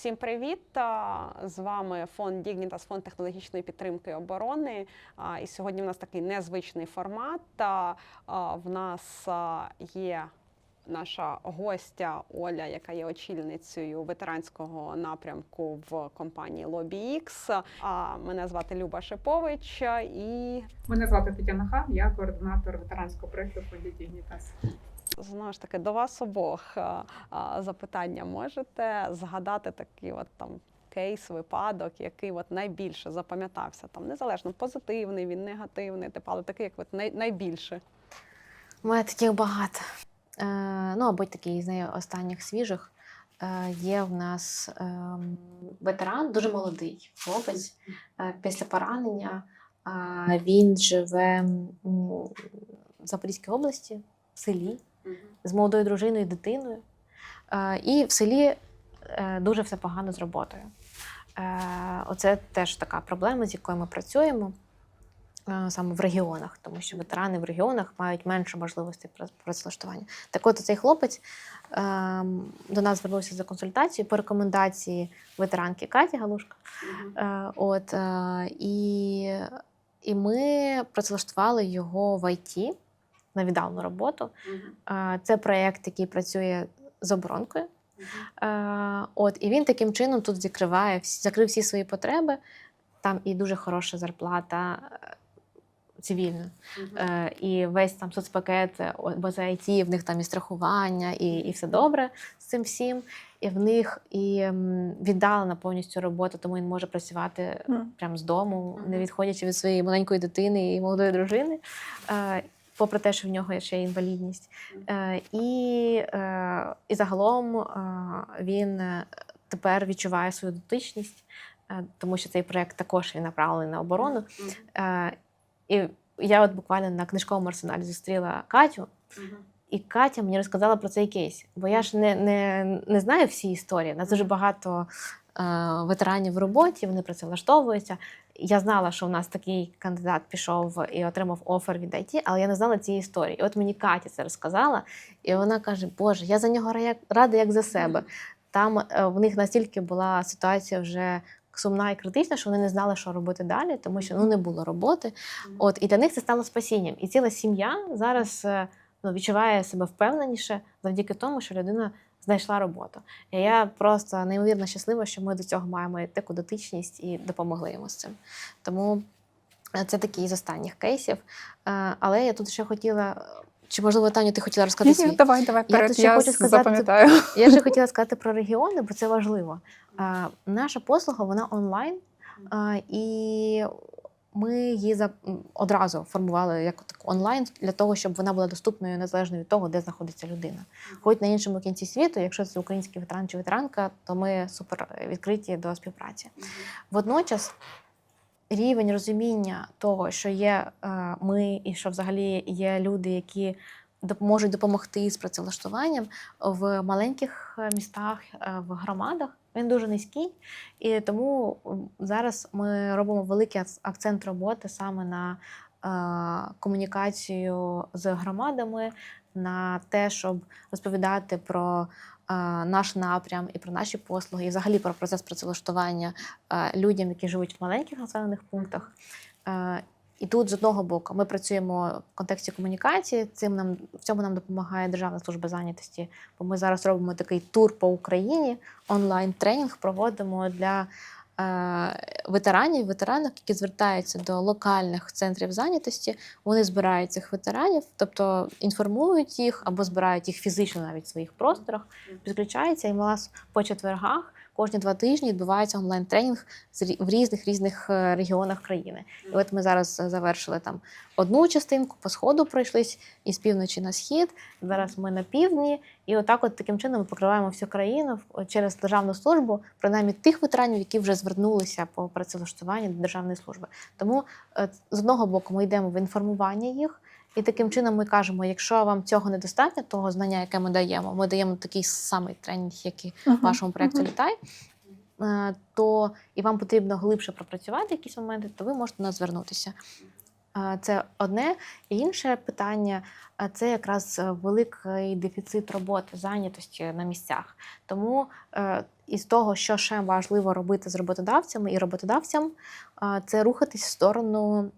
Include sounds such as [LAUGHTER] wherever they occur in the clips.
Всім привіт! З вами фонд Dignitas, фонд технологічної підтримки оборони. І сьогодні в нас такий незвичний формат. В нас є наша гостя Оля, яка є очільницею ветеранського напрямку в компанії LobbyX. А Мене звати Люба Шипович. І Мене звати Тетяна Хан, я координатор ветеранського проєкту Фонді Dignitas. Знову ж таки до вас обох а, а, запитання можете згадати такий от там. Кейс, випадок, який от найбільше запам'ятався, там незалежно позитивний, він негативний, типу, але такий, як от най, найбільше. У мене таких багато. Е, ну, або такий з останніх свіжих. Е, є в нас е, ветеран, дуже молодий хлопець. Е, після поранення е, він живе в Запорізькій області, в селі, з молодою дружиною і дитиною. Е, і в селі е, дуже все погано з роботою. Е, оце теж така проблема, з якою ми працюємо саме в регіонах, тому що ветерани в регіонах мають менше можливостей пра- працевлаштування. Так от цей хлопець до нас звернувся за консультацією по рекомендації ветеранки Каті Галушка. Е, от, і, і ми працевлаштували його в ІТ на віддалену роботу. Це проєкт, який працює з оборонкою. От, і він таким чином тут закриває закрив всі свої потреби. Там і дуже хороша зарплата е, цивільна. Е, І весь там соцпакет е, о, без IT, в них там і страхування, і, і все добре з цим всім. І в них і віддалена повністю робота, тому він може працювати прямо з дому, не відходячи від своєї маленької дитини і молодої дружини. Е, Попри те, що в нього є ще інвалідність. Е, і, е, і загалом е, він е, тепер відчуває свою дотичність, е, тому що цей проєкт також він направлений на оборону. Е, і я от буквально на книжковому арсеналі зустріла Катю, і Катя мені розказала про цей кейс. Бо я ж не, не, не знаю всі історії. У нас дуже багато ветеранів в роботі, вони працевлаштовуються. Я знала, що у нас такий кандидат пішов і отримав офер від IT, але я не знала цієї історії. І от мені Катя це розказала, і вона каже: Боже, я за нього рада як за себе. Там е, в них настільки була ситуація вже сумна і критична, що вони не знали, що робити далі, тому що ну не було роботи. От і для них це стало спасінням. І ціла сім'я зараз е, ну, відчуває себе впевненіше завдяки тому, що людина знайшла роботу. І я просто неймовірно щаслива, що ми до цього маємо таку дотичність і допомогли йому з цим. Тому е, це такий з останніх кейсів. Е, Але я тут ще хотіла. Чи можливо, Таню, ти хотіла розказати свій? Ні, давай, давай, Я вперед, тут ще я, хочу сказати- запам'ятаю. Я ще [LAUGHS] хотіла сказати про регіони, бо це важливо. А, наша послуга вона онлайн, а, і ми її за, одразу формували як таку онлайн для того, щоб вона була доступною незалежно від того, де знаходиться людина. Хоч на іншому кінці світу, якщо це український ветеран чи ветеранка, то ми супер відкриті до співпраці. Водночас рівень розуміння того, що є е, ми, і що взагалі є люди, які можуть допомогти з працевлаштуванням в маленьких е, містах, е, в громадах, він дуже низький. І тому зараз ми робимо великий акц- акцент роботи саме на е, комунікацію з громадами, на те, щоб розповідати про е, наш напрям і про наші послуги, і взагалі про процес працевлаштування е, людям, які живуть в маленьких населених пунктах. Е, І тут з одного боку ми працюємо в контексті комунікації. Цим нам в цьому нам допомагає Державна служба зайнятості. Бо ми зараз робимо такий тур по Україні, онлайн тренінг проводимо для е, ветеранів, ветеранок, які звертаються до локальних центрів зайнятості. Вони збирають цих ветеранів, тобто інформують їх або збирають їх фізично навіть в своїх просторах, підключаються і у нас по четвергах. Кожні два тижні відбувається онлайн-тренінг в різних різних е, регіонах країни. І от ми зараз е, завершили там одну частинку, по сходу пройшлись із півночі на схід. Зараз ми на півдні, і отак, от таким чином, ми покриваємо всю країну через державну службу, принаймні тих ветеранів, які вже звернулися по працевлаштуванню до державної служби. Тому е, з одного боку ми йдемо в інформування їх. І таким чином ми кажемо, якщо вам цього недостатньо, того знання, яке ми даємо, ми даємо такий самий тренінг, як і в вашому проєкті літай, е, то і вам потрібно глибше пропрацювати якісь моменти, то ви можете до нас звернутися. Е, Це одне. І інше питання е, це якраз великий дефіцит роботи, зайнятості на місцях. Тому із того, що ще важливо робити з роботодавцями і роботодавцям, це рухатись в сторону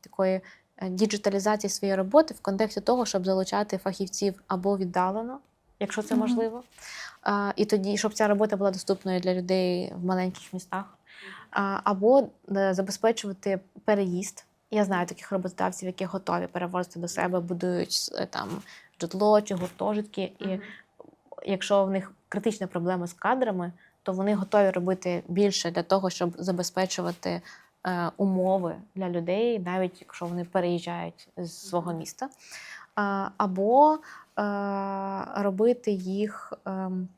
такої діджиталізації своєї роботи в контексті того, щоб залучати фахівців або віддалено, якщо це можливо. Е, І тоді, щоб ця робота була доступною для людей в маленьких містах, або е, забезпечувати переїзд. Я знаю таких роботодавців, які готові перевозити до себе, будують е, там житло чи гуртожитки. І якщо в них критична проблема з кадрами, то вони готові робити більше для того, щоб забезпечувати е, умови для людей, навіть якщо вони переїжджають з свого міста. Або е, робити їх ем,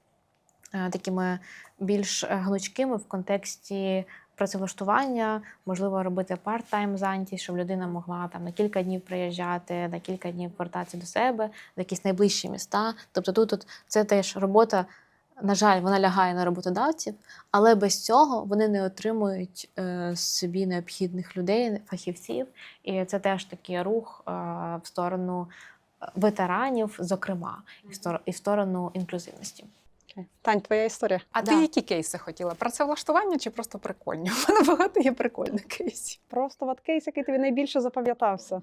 е, такими більш е, гнучкими в контексті працевлаштування, можливо, робити парт-тайм зайнятість, щоб людина могла там на кілька днів приїжджати, на кілька днів повертатися до себе, в якісь найближчі міста. Тобто тут, тут це теж робота. На жаль, вона лягає на роботодавців, але без цього вони не отримують е, собі необхідних людей, фахівців. І це теж такий рух е, в сторону е, ветеранів, зокрема, і в стор- в сторону інклюзивності. Тань, твоя історія. А Да. ти які кейси хотіла? Працевлаштування чи просто прикольні? [LAUGHS] У мене багато є прикольних кейсів. Просто от кейс, який тобі найбільше запам'ятався.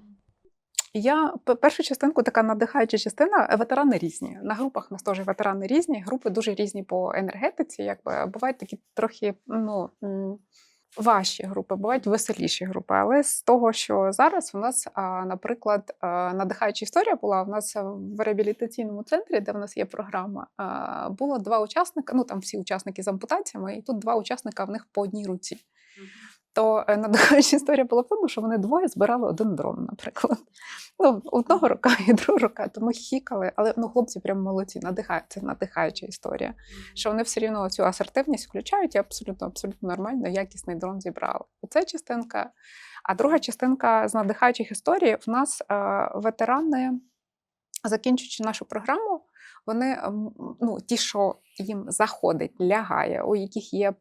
Я першу частинку, така надихаюча частина. е, Ветерани різні. На групах нас теж ветерани різні. Групи дуже різні по енергетиці. Якби бувають такі трохи ну. Важчі групи, бувають веселіші групи. Але з того, що зараз у нас, наприклад, надихаюча історія була у нас в реабілітаційному центрі, де в нас є програма. Було два учасника. Ну там всі учасники з ампутаціями, і тут два учасника в них по одній руці. То е, надихаюча історія була в тому, що вони двоє збирали один дрон, наприклад. Ну, одного рука і друга рука, то ми хікали, але ну, хлопці прям молодці, надихають. Це надихаюча історія. Що вони все рівно цю асертивність включають і абсолютно, абсолютно нормально, якісний дрон зібрали. Оце частинка. А друга частинка з надихаючих історій в нас е, ветерани, закінчуючи нашу програму, вони ну, ті, що їм заходить, лягає, у яких є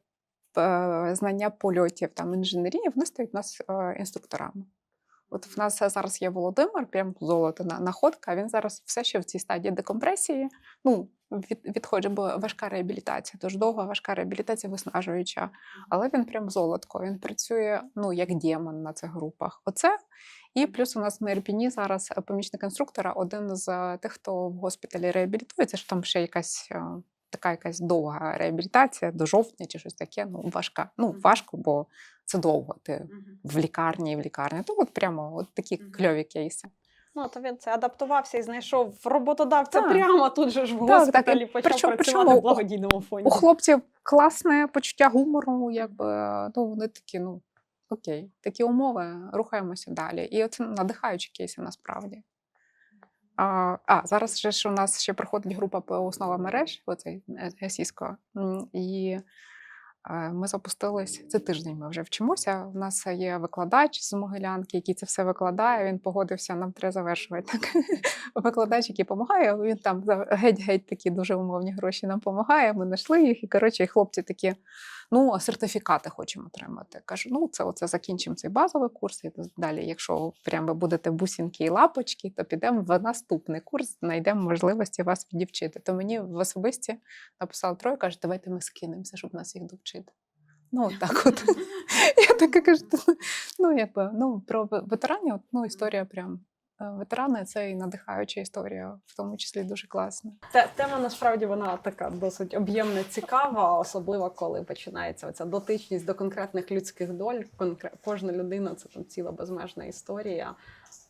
знання польотів там інженерії, вони стають нас е, інструкторами. От в нас зараз є Володимир, прям золото на находка. Він зараз все ще в цій стадії декомпресії. Ну, від, відходить, бо важка реабілітація, тож довга важка реабілітація виснажуюча. Але він прям золотко. Він працює ну, як демон на цих групах. Оце. І плюс у нас на Ірпіні зараз е, помічник інструктора, один з е, тих, хто в госпіталі реабілітується, що там ще якась. Така якась довга реабілітація до жовтня чи щось таке. Ну важка. Ну важко, бо це довго. Ти в лікарні і в лікарні. То от прямо от такі кльові кейси. Ну, то він це адаптувався і знайшов роботодавця Так. прямо тут же ж в Так, так, госпіталі почав причому- працювати причому в благодійному фонді. У хлопців класне почуття гумору, якби ну вони такі, ну окей, такі умови, рухаємося далі. І це надихаючі кейси насправді. А, а зараз же ж у нас ще проходить група по основам мереж, оцей е, Сіско. І е, ми запустились це тиждень. Ми вже вчимося. У нас є викладач з Могилянки, який це все викладає. Він погодився, нам треба завершувати. Так. [LAUGHS] Викладач, який допомагає, він там геть-геть такі дуже умовні гроші нам допомагає. Ми знайшли їх, і коротше, хлопці такі. Ну, сертифікати хочемо отримати. Кажу, ну це оце закінчимо цей базовий курс. І далі, якщо прямо будете бусінки і лапочки, то підемо в наступний курс, знайдемо можливості вас відівчити. То мені в особисті написала троє, каже, давайте ми скинемося, щоб нас їх довчити. Ну, от так от. [LAUGHS] Я така кажу, ну, якби, ну, про ветеранів, ну, історія прям. Е, Ветерани це і надихаюча історія, в тому числі дуже класна. Те- Тема насправді вона така досить об'ємна, цікава, особливо коли починається оця дотичність до конкретних людських доль. Конкрет... Кожна людина це там ціла безмежна історія.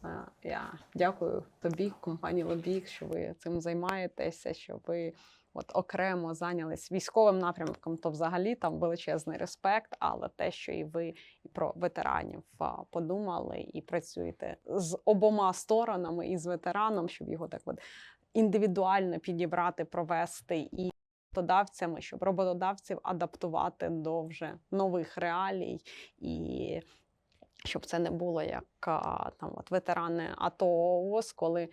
Е, Я дякую тобі, компанії Лобік, що ви цим займаєтеся, що ви от окремо зайнялись військовим напрямком, то взагалі там величезний респект. Але те, що і ви і про ветеранів подумали і працюєте з обома сторонами, і з ветераном, щоб його так от індивідуально підібрати, провести і роботодавцями, щоб роботодавців адаптувати до вже нових реалій, і щоб це не було як там от ветерани АТО ООС, коли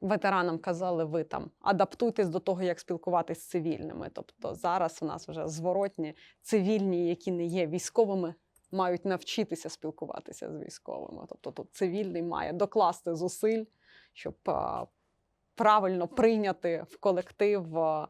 ветеранам казали, ви там адаптуйтесь до того, як спілкуватись з цивільними. Тобто зараз у нас вже зворотні цивільні, які не є військовими. мають навчитися спілкуватися з військовими. Тобто тут цивільний має докласти зусиль, щоб а, правильно прийняти в колектив а,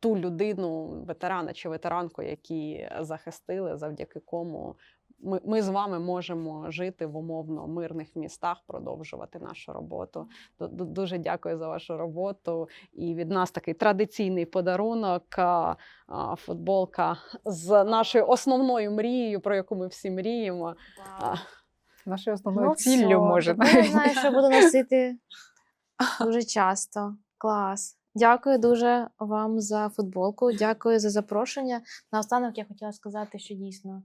ту людину, ветерана чи ветеранку, які захистили, завдяки кому ми, ми з вами можемо жити в умовно мирних містах, продовжувати нашу роботу. Ду- ду- Дуже дякую за вашу роботу. І від нас такий традиційний подарунок. Футболка з нашою основною мрією, про яку ми всі мріємо. А, Нашою основною Ну, ціллю може Я знаю, що буду носити [LAUGHS] дуже часто. Клас. Дякую дуже вам за футболку. Дякую за запрошення. Наостанок я хотіла сказати, що дійсно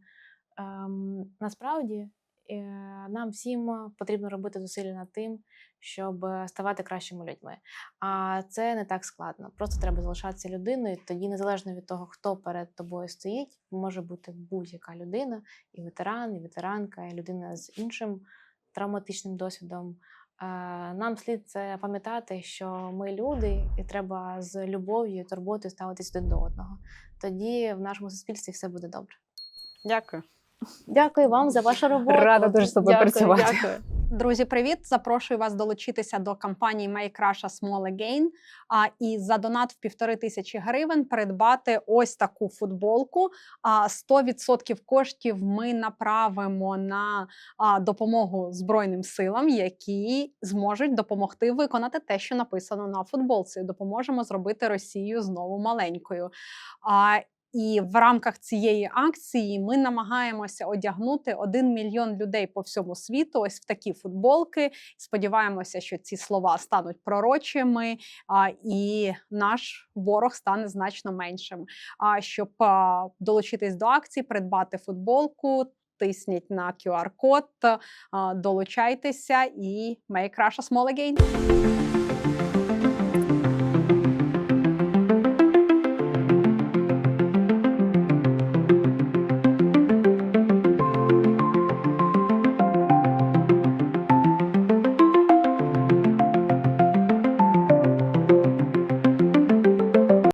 насправді е, нам всім потрібно робити зусилля над тим, щоб е, ставати кращими людьми. А це не так складно. Просто треба залишатися людиною. Тоді, незалежно від того, хто перед тобою стоїть, може бути будь-яка людина, і ветеран, і ветеранка, і людина з іншим травматичним досвідом. Е, Нам слід це пам'ятати, що ми люди, і треба з любов'ю турботою ставитись один до одного. Тоді в нашому суспільстві все буде добре. Дякую. Дякую вам за вашу роботу. Рада дуже з тобою Дякую, працювати. Дякую. Друзі, привіт! Запрошую вас долучитися до кампанії Make Russia Small Again. А і за донат в півтори тисячі гривень придбати ось таку футболку. А 100% коштів ми направимо на а, допомогу Збройним силам, які зможуть допомогти виконати те, що написано на футболці. Допоможемо зробити Росію знову маленькою. А, і в рамках цієї акції ми намагаємося одягнути один мільйон людей по всьому світу. Ось в такі футболки. Сподіваємося, що ці слова стануть пророчими, а, і наш ворог стане значно меншим. А щоб а, долучитись до акції, придбати футболку. Тисніть на QR-код, долучайтеся і make Russia small again.